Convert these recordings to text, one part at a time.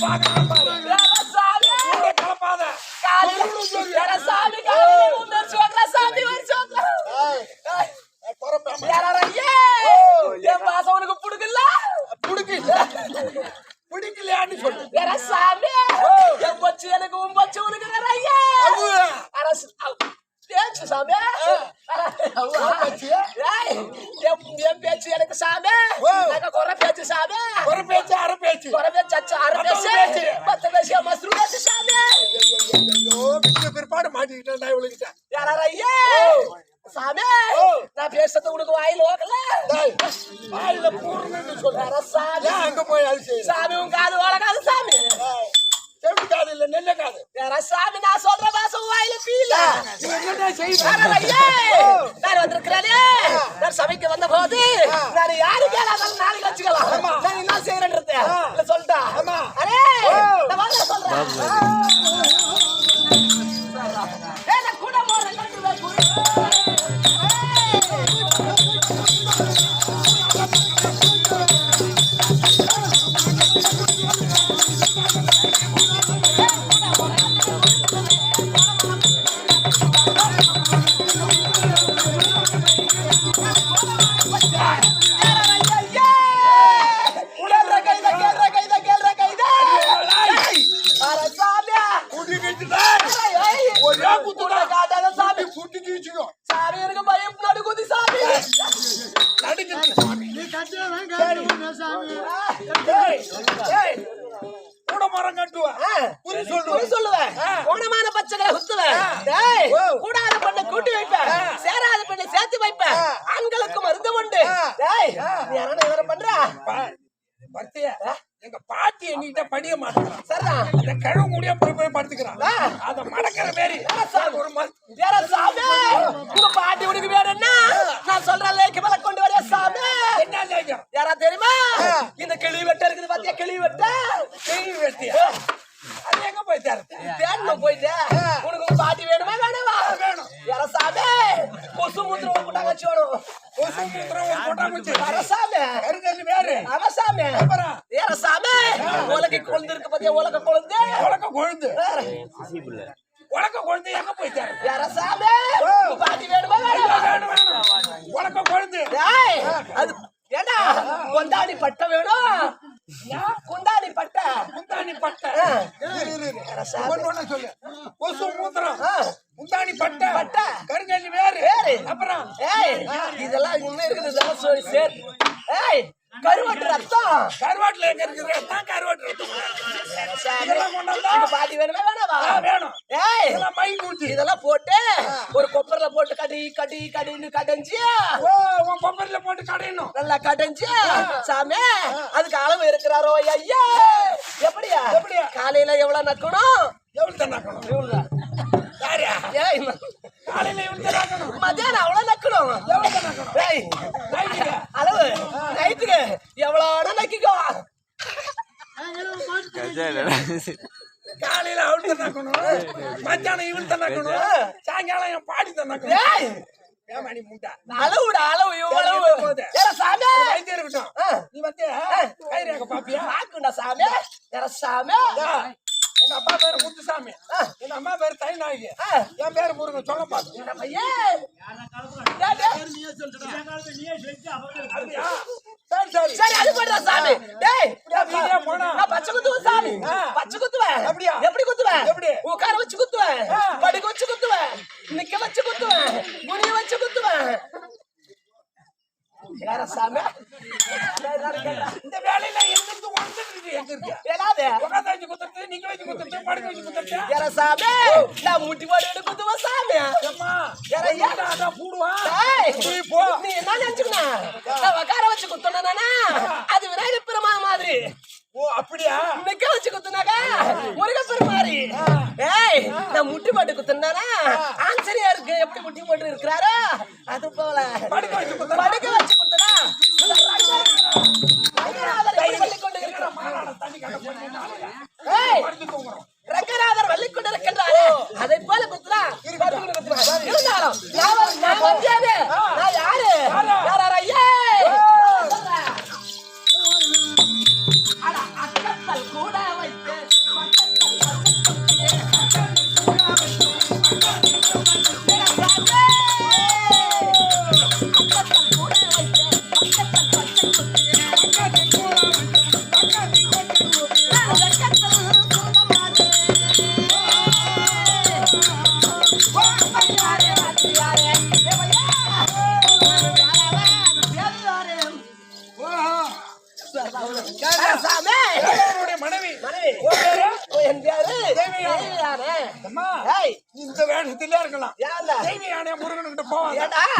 பார்க்கணும் கொடுத்து உனக்கு வாயில் ஓகல வாயில பூர்ணன்னு சொல்றாரா சாமி. அங்க போய் சாமி உன் காது வளராது சாமி. செம்பு காது இல்ல காது? வேற சாமி நான் சொல்ற பாசம் வாயில பீல. நீ என்ன செய்வ வந்த போது நான் யாரு கேளாத நாளைக்கு வச்சு என்ன பண்ற? பர்த்தியா எங்க பாட்டி என்கிட்ட படிய மாட்டேங்கிறான் சரிடா. அந்த கழுவு முடிய போய் போய் படுத்துக்கிறான். அத மடக்கிற மாரி. ஒரு மாதிரி சாமி. உங்க பாட்டி உனக்கு வேற என்ன? நான் சொல்ற லேக்கு மேல கொண்டு வரையா சாமி? என்ன லேக்கம் யாரா தெரியுமா? இந்த கிளி வெட்ட இருக்குது பாத்தியா கிளி வெட்ட கிளி வெட்டியா அது எங்க போய் தேடணும் போயிட்டு. உனக்கு பாட்டி வேணுமா? வேணுமா? வேணும். வரசாமே கொசு முத்திரம் ஒரு கூட்டாங்கச்சி வரும். கொசு முத்திரம் ஒரு கூட்டாங்கச்சி வரசாமே கருங்கல் வேறு அவசாமே ஏரசாமே உலக குழந்தை இருக்கு பத்தியா? உலக குழந்தை? உலக குழந்தை. உனக்கு குழந்தை எங்க போயிட்டாரு அரசாமே பாட்டி வேணுமா? வேணுமா? உனக்கு குழந்தை. அது ஏன்னா கொண்டாடி பட்டம் வேணும்? யார சாமி? ஒண்ணு ஒண்ணு சொல்லு. கொசு மூத்திரம். முந்தாணி பட்டை பட்டை. கருங்கல்லி வேறு. வேறு. அப்புறம்? ஏய் இதெல்லாம் இன்னும் இருக்குது. ஏய் கருவட்டு ரத்தம். கருவாட்டுல இருக்குது? தான் கருவாட்டு ரத்தம். பாட்டி வேணுமா ஆ, வேணும். ஏய் இதெல்லாம் மை கூட்டி இதெல்லாம் போட்டு ஒரு கொப்பரில் போட்டு கடி கடி கடின்னு கடைஞ்சு ஓ உன் கொப்பரில போட்டு கடையணும். நல்லா கடைஞ்சு சாமி அதுக்கு அளவு இருக்கிறாரோ ஐயா? எப்படியா? எப்படியா? காலையில எவ்வளவு நக்கணும்? எவ்வளவு தான் நாக்கணும்? ஏய் காலையில எவ்வளவு நாக்கணும்? மத்தியானம் அவ்வளவு அளவு. நைட்டுக்கு எவ்வளவு நக்கிக்கோ காலையில அவள் தான் நாக்கணும் மத்தியானம் இவள் தான் நாக்கணும் சாயங்காலம் என் பாடி முட்டா அளவுடா அளவு இவ்வளவு. சாமி. இருக்கட்டும். நீ வந்து பாப்பியா? பாக்குண்டா சாமி. சாமி. எங்க அப்பா பேரு முத்துசாமி. எங்க அம்மா பேரு தைநாயகி. என் பேரு முருகன். சொல்ல பாத்து என்ன பையன்? டேய், டேய். அப்படியா? சரி சரி. சரி அது போடுறா சாமி. டேய் நீயே போடா. நான் பச்சை குத்துவேன் சாமி. ஆ. பச்சை குத்துவேன். அப்படியா? எப்படி குத்துவேன்? எப்படி? உட்கார வச்சு குத்துவேன். படுக்க வச்சு குத்துவேன். நிக்க வச்சு குத்துவேன். குனிய வச்சு குத்துவேன். சாமி. இந்த வேலையில எங்கிருந்து வந்துட்டு எங்க இருக்கு? உட்காந்து வச்சு குத்துறது படுக்க வச்சு குத்துறது யார சாமி. நான் முட்டி போட்டு குத்துவேன் சாமி. அம்மா? அதான் பூடுவா. போ. நீ என்ன நினைச்சுக்கணும் நான் உட்கார வச்சு குத்தணும்னா அது விநாயகர் பெருமா மாதிரி. ஓ அப்படியா? நிக்க வச்சு குத்துனாக்கா முருகப்பெரு மாதிரி ஏய் நான் முட்டி போட்டு குத்துனானா ஆஞ்சரியா இருக்கு எப்படி முட்டி போட்டு இருக்கிறாரோ? அது போல. படுக்க வச்சு. படுக்க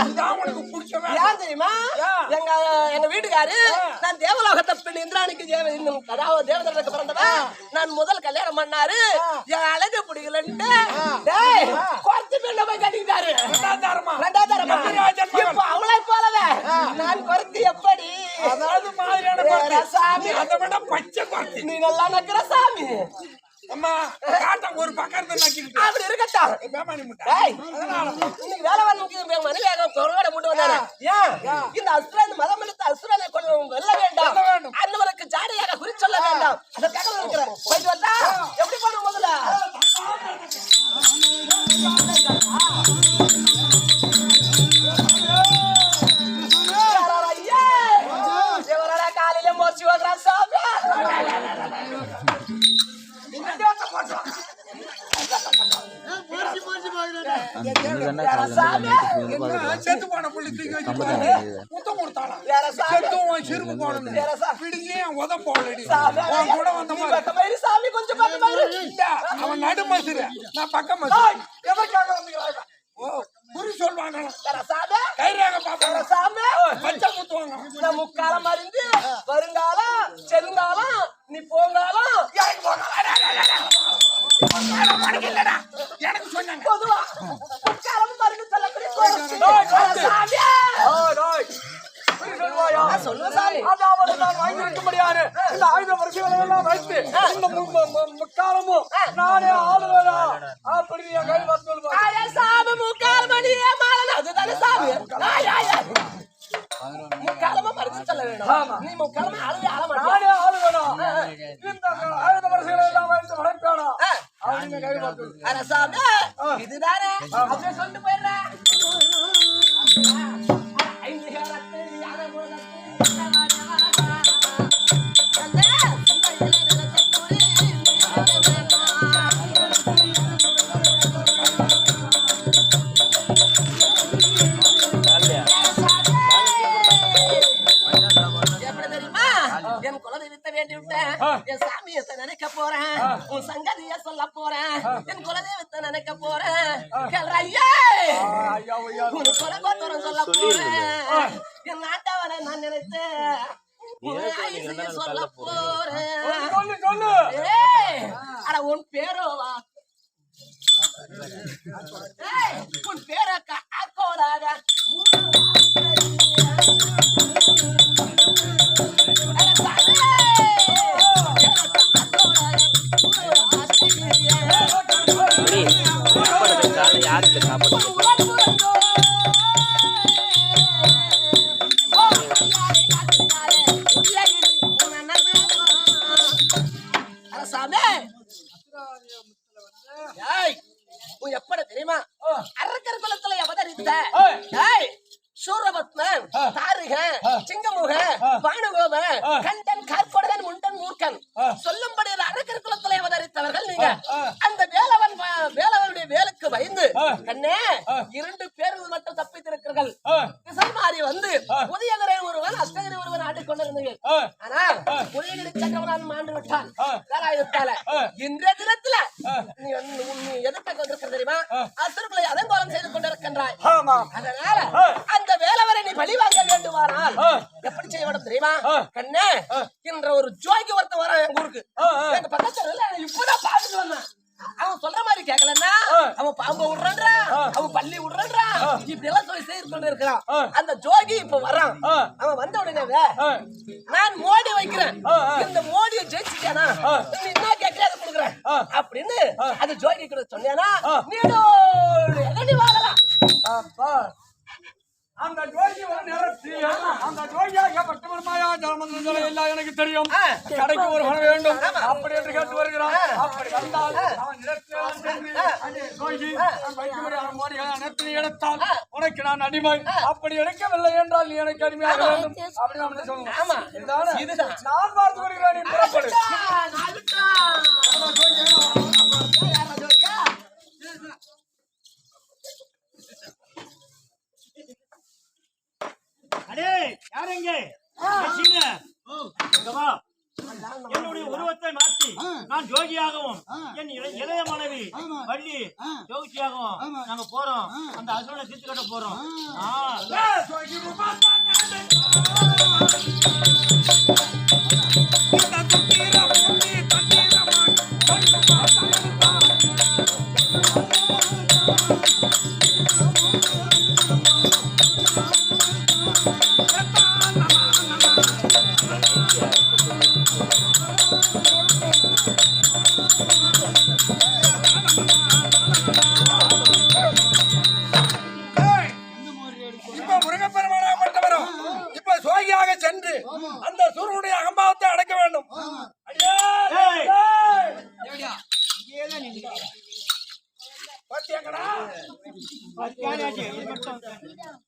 இதுதான் உனக்கு பிடிச்ச வேலை ஏன் தெரியுமா? எங்க எங்க வீட்டுக்காரு நான் தேவலோகத்தை பெண் இந்திராணிக்கு தேவ அதாவது தேவதற்கு பிறந்தவன். நான் முதல் கல்யாணம் பண்ணாரு. என் அழகு பிடிக்கலன்ட்டு. குறைச்சு பெண்ணை போய் கட்டிக்கிட்டாரு. இப்போ அவளை போலவே நான் குறைத்து எப்படி? அதாவது மாதிரியான. சாமி. அதை விட பச்சை குழந்தை. நீ நல்லா நக்கிற சாமி. அம்மா காட்டம் ஒரு பக்கம் இருந்து அப்படி இருக்கட்டும் பேமானி முட்டை. டேய், இன்னைக்கு வேலை குரவோட மூட்டு வந்தாரு. ஏன் இந்த அசுரன் மதம் எடுத்த அசுரனை கொஞ்சம் வெல்ல வேண்டாம். அண்ணவனுக்கு ஜாடையாக குறி சொல்ல வேண்டாம். அதற்காக இருக்கிறேன் போயிட்டு வந்தா எப்படி பண்ணும் முதல்ல? என்ன? செத்து போன புள்ளி தூக்கி வச்சு. முத்தம் சாமி செத்தும் உன் சிறுமு சாமி பிடிச்சி என் உத போடலடி. உன் கூட வந்த மாதிரி. சாமி கொஞ்சம் இல்ல, அவன் நடு மசுரு நான் பக்கம் மசுரு எதற்காக வந்துக்கிறாங்க ஓ குறி சொல்வாங்க கைரேக பாப்பாங்க சாமி பச்சை குத்துவாங்க நான் முக்காலம் அறிந்து வருங்காலம் செல்காலம் நீ போங்காலம். எனக்கு சொன்னாங்க பொதுவா முக்காலம் மருந்து சொல்லக்கூடிய கோரிக்கை. டேய், வேற சாமி நான் சொல்லுவேன் சாமி அதாவது நான் வாங்கி இந்த ஆயுத வரிசைகளை எல்லாம் வைத்து இந்த மு- மு- மு- முக்காலமும் நானே ஆளுவேனா? அப்படி என் கை வந்து அட சாமி முக்கால் மணியே மாலன் அதுதானே சாமி? ஆய், ஆய், ஆய். முக்காலமா மருந்து சொல்ல வேணும். நீ முக்காலமா அழுது ஆள மாட்டியா? நானே ஆளுவேனா? இந்த அடிமை கை பார்த்து அரசாமி இதுதானே? அப்படியே சொல்லிட்டு போயிடுறேன். சொல்ல போறேன். என் நாட்டவரை நான் ஆயுசைய சொல்ல போறேன். சொல்லு சொல்லு. ஏய், அட உன் பேரோவா உன் யாருக்கு சாப்பாடு எப்படி தெரியுமா? அரக்கர் குலத்துல அவதரித்த ஏய், சூரபத்மன் தாருகன் சிங்கமுகன் பானுகோபன் கண்டன் கார்கொடகன் முண்டன் மூர்க்கன். சொல்லும்படி அரக்கர் குலத்துல அவதரித்தவர்கள் நீங்க. அந்த வேலவன் வேலவனுடைய வேலுக்கு பயந்து கண்ணே இரண்டு பேர்கள் மட்டும் தப்பித்திருக்கிறீர்கள். திசைமாறி வந்து உதயகரை ஒருவன் அஷ்டகிரி ஒருவன் ஆடிக்கொண்டிருந்தீர்கள். ஆனால் உதயகிரி சக்கரவரான் மாண்டு விட்டான் காலாயுத்தால இன்றைய தினத்துல நீ எதிர்க்க வந்திருக்கிற தெரியுமா? அசுரர்களை அதங்கோலம் செய்து கொண்டிருக்கின்றாய். அதனால அந்த செய்ய வேண்டும் தெரியுமா கண்ணே என்ற ஒரு ஜோய்க்கு ஒருத்தன் வரான் எங்க ஊருக்கு. எங்க பக்கத்துல இப்பதான் பாத்துட்டு வந்தான். அவன் சொல்ற மாதிரி கேட்கலன்னா அவன் பாம்பு விடுறான்றா அவன் பள்ளி விடுறான்றா இப்படி எல்லாம் சொல்லி செய்து கொண்டு இருக்கிறான் அந்த ஜோகி இப்ப வரான். அவன் வந்த உடனே நான் மோடி வைக்கிறேன் இந்த மோடியை ஜெயிச்சிட்டேனா நீ என்ன கேட்கற அதை கொடுக்குறேன் அப்படின்னு அந்த ஜோகி கூட சொன்னேனா நீடோடு எகடி வாழலாம் அப்பா அந்த ஜோதி ஒரு நிறத்தி அந்த ஜோதியாக பட்டமரமாயா ஜலமந்திர எல்லாம் எனக்கு தெரியும் ஆ. கடைக்கு ஒரு வர வேண்டும் அப்படி என்று கேட்டு வருகிறான் அப்படி வந்தால் அவன் நிறத்தில் சென்று அங்கே ஜோதி நான் வைக்கக்கூடிய அந்த மோடிகளை நிறத்தில் எடுத்தால் உனக்கு நான் அடிமை. அப்படி எடுக்கவில்லை என்றால் நீ எனக்கு அடிமையாக வேண்டும். அப்படி நாம் என்ன சொல்லணும் ஆமா. இதுதானே இதுதான். நான் பார்த்து வருகிறேன் நீ புறப்படு. அடே யாருங்க ரசிங்க. என்னுடைய உருவத்தை மாற்றி நான் ஜோகியாகவும் என் இளைய இளைய மனைவி வள்ளி ஜோகியாகவும் நாங்க போறோம். அந்த அசுரனை தீர்த்து கட்ட போறோம்.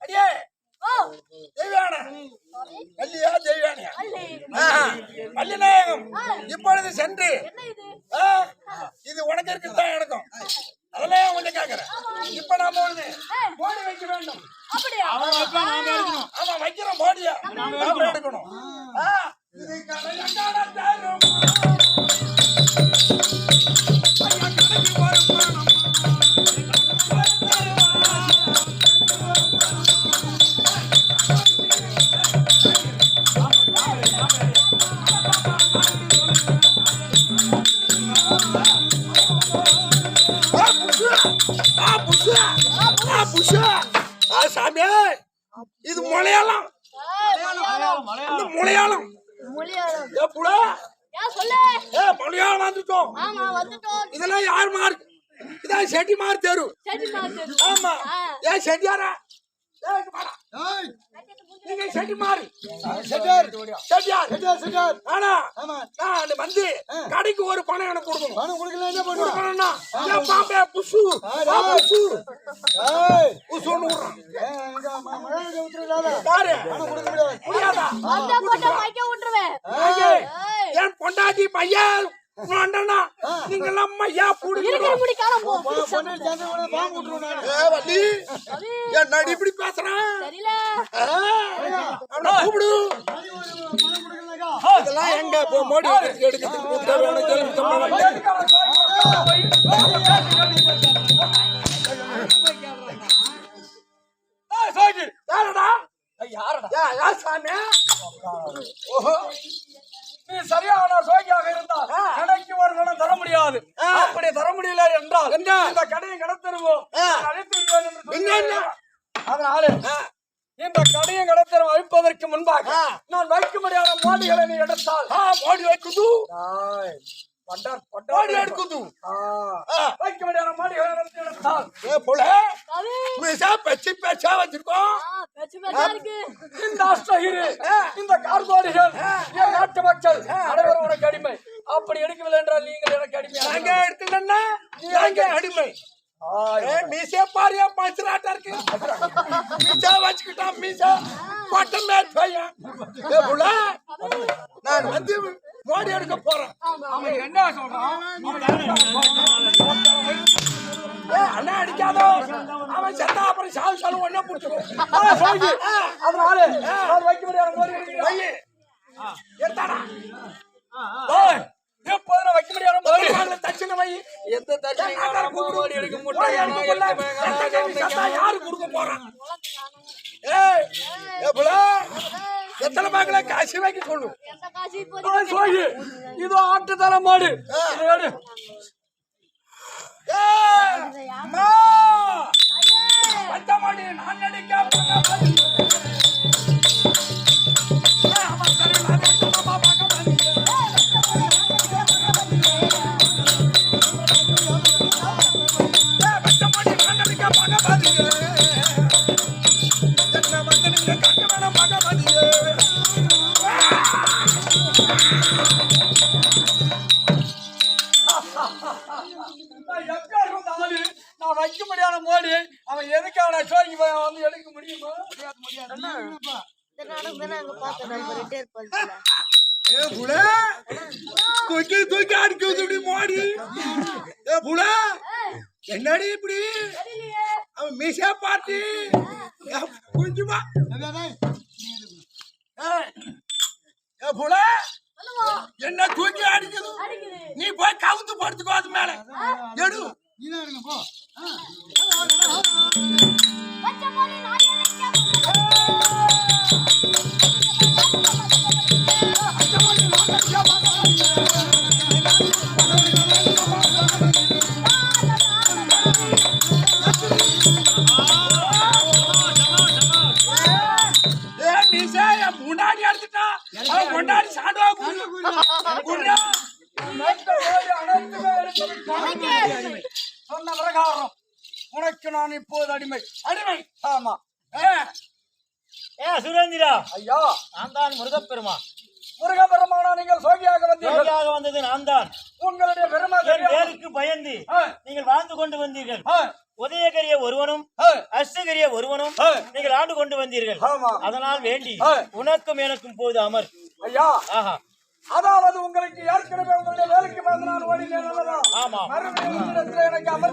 அடியே தெய்வான வள்ளியா தெய்வானியா மல்லிநாயகம் இப்பொழுது சென்று கொடுக்கணும் பணம் கொடுக்கல என்ன பண்ணுவா? கொடுக்கணும்னா ஏன் பாம்பே புசு? பா புசு. ஏய். புசுன்னு இங்க ம- மழை விட்டுறாத. பாரு. கொடுக்க முடியாது. புரியாதா? அந்த போட்ட மைக்க ஏய், என் பொண்டாட்டி பையன் அண்ணனா நீங்க எல்லாம் ஐயா இருக்கிற புடிக்கணும்? முடி காலம் போ. பொண்ணு சேர்ந்து கூட பாம்பு விட்டுருவோம் நானு. ஏ வள்ளி என் நடி இப்படி பேசுறான் தெரியல. அவனை கூப்பிடு. இதெல்லாம் எங்க? இப்போ மோடி எடுக்கிறதுக்கு கூப்பிட்டா வேணும் சரியான சோகியாக இருந்தால். கடைக்கு ஒரு கடன் தர முடியாது. அப்படி தர முடியல என்றால் என்ன? இந்த கடையை கடத்தருவோம். அதனால இந்த கடையை கடத்தரம் வைப்பதற்கு முன்பாக. நான் வைக்கும்படியான மோடிகளை நீ எடுத்தால். ஆ, மோடி வைக்குது. பண்டார் மோடி எடுக்குது. ஆ. வைக்கும்படியான மோடிகளை எடுத்து எடுத்தால். ஏ, கவி மீசா பெச்சு பெச்சா வச்சிருக்கோம். ஆ பேச்சு பேச்சா இருக்கு. இந்த அஷ்டகிரி இந்த கார்கோடிகள் என் நாட்டு மக்கள். அனைவரும் உனக்கு அடிமை. அப்படி எடுக்கவில்லை என்றால் நீங்கள் எனக்கு அடிமை அடிமை. ஏ, மீசைய பாரியா பஞ்சராட்டா இருக்கு? மீசா வச்சுக்கிட்டா மீசா கொட்டம் மேல் பையன் நான் வந்து மோடி எடுக்க போறேன். அவன் என்ன சொல்றான் ஏ, அண்ணா அடிக்காதோ. அவன் செத்தா அப்புறம் சாவு சாவு ஒண்ணே பிடிச்சிடும் அதனால நான் வைக்கும்படியான மோடி எடுக்கிறேன். வையி. எடுத்தாடா. ஓய், எப்போது நான் வைக்கும்படியான மோடி பெருமாள்ல தட்சிணை வை. எந்த மோடி முடியாது. கேட்டா யாரு கொடுக்க போறான் ஏய், ஏ புள்ள, எத்தனை பேங்க்ல காசு வைக்க சொல்லு? சோழி, இதோ மாடு. ஏய், அம்மா, பச்சைமணி, நான் நடிக்க நான் எங்க இருந்த ஆளு, வைக்கும்படியான மோடி அவன் எதுக்கான சோழிக்கு போய் வந்து எடுக்க முடியுமா முடியாது முடியாது இந்த நாடகம் தானே அங்க பார்த்தேன் நம்ம புல தூக்கி தூக்கி அடிக்குது இப்படி மோடி ஏ புல என்னடி இப்படி? அவன் மீசா பாட்டி. குஞ்சுமா. ஏ புல என்ன தூக்கி அடிக்குது? நீ போய் கவுத்து படுத்துக்கோ அது மேல. எடு. போ. பச்சை நாய் ஆ. நீங்கள் வாழ்ந்து கொண்டு வந்தீர்கள் உதயகரிய ஒருவனும் அஷ்டகரிய ஒருவனும். நீங்கள் ஆண்டு கொண்டு வந்தீர்கள். அதனால் வேண்டி. உனக்கும் எனக்கும் போது அமர் ஐயா அதாவது உங்களுக்கு ஏற்கனவே உங்களுடைய வேலைக்கு வந்து நான் ஓடினேன் அல்லவா? ஆமா. மறுபடியும் உன்னிடத்தில் எனக்கு அமர்.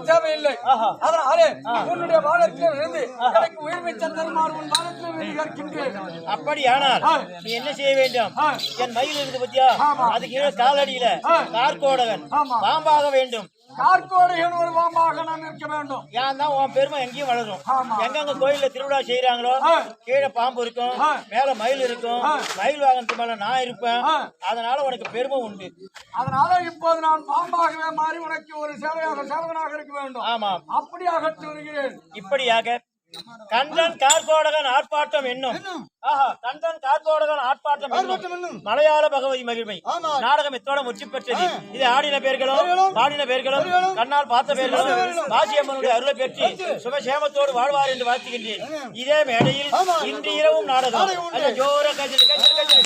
அதனாலே உன்னுடைய வானத்தில் இருந்து எனக்கு உயிர்மை தருமாறு உன் வானத்தில் இருந்து கேட்கின்றேன் அப்படியானால். நீ என்ன செய்ய வேண்டும். என் மயில் இருந்து பத்தியா. அது கீழே காலடியில. கார்கோடகன். பாம்பாக வேண்டும் கார்கோடைகள் ஒரு பாம்பாக நான் இருக்க வேண்டும் ஏன் தான் உன் பெருமை எங்கேயும் வளரும் ஆமா. எங்கெங்க கோயில்ல திருவிழா செய்யறாங்களோ. கீழே பாம்பு இருக்கும். மேல மயில் இருக்கும். மயில் வாகனத்து மேல நான் இருப்பேன். அதனால உனக்கு பெருமை உண்டு அதனால இப்போது நான் பாம்பாகவே மாறி உனக்கு ஒரு சேவையாக சேவகனாக இருக்க வேண்டும் ஆமாம் அப்படியாக சொல்கிறேன் இப்படியாக கந்தன் கார்கோடகன் ஆர்ப்பாட்டம் என்னும். ஆஹா கந்தன் கார்கோடகன் ஆர்ப்பாட்டம் என்னும். மலையாள பகவதி மகிழ்மை. நாடகம் இத்தோட முற்றி பெற்றது? இது ஆடின பேர்களும் பாடின பேர்களும் கண்ணால் பார்த்த பேர்களும் காசியம்மனுடைய அருளை பெற்று சுபசேமத்தோடு வாழ்வார் என்று வாழ்த்துகின்றேன். இதே மேடையில். இன்று இரவும் நாடகம். ஜோர கஜல் கஜல் கஜல்.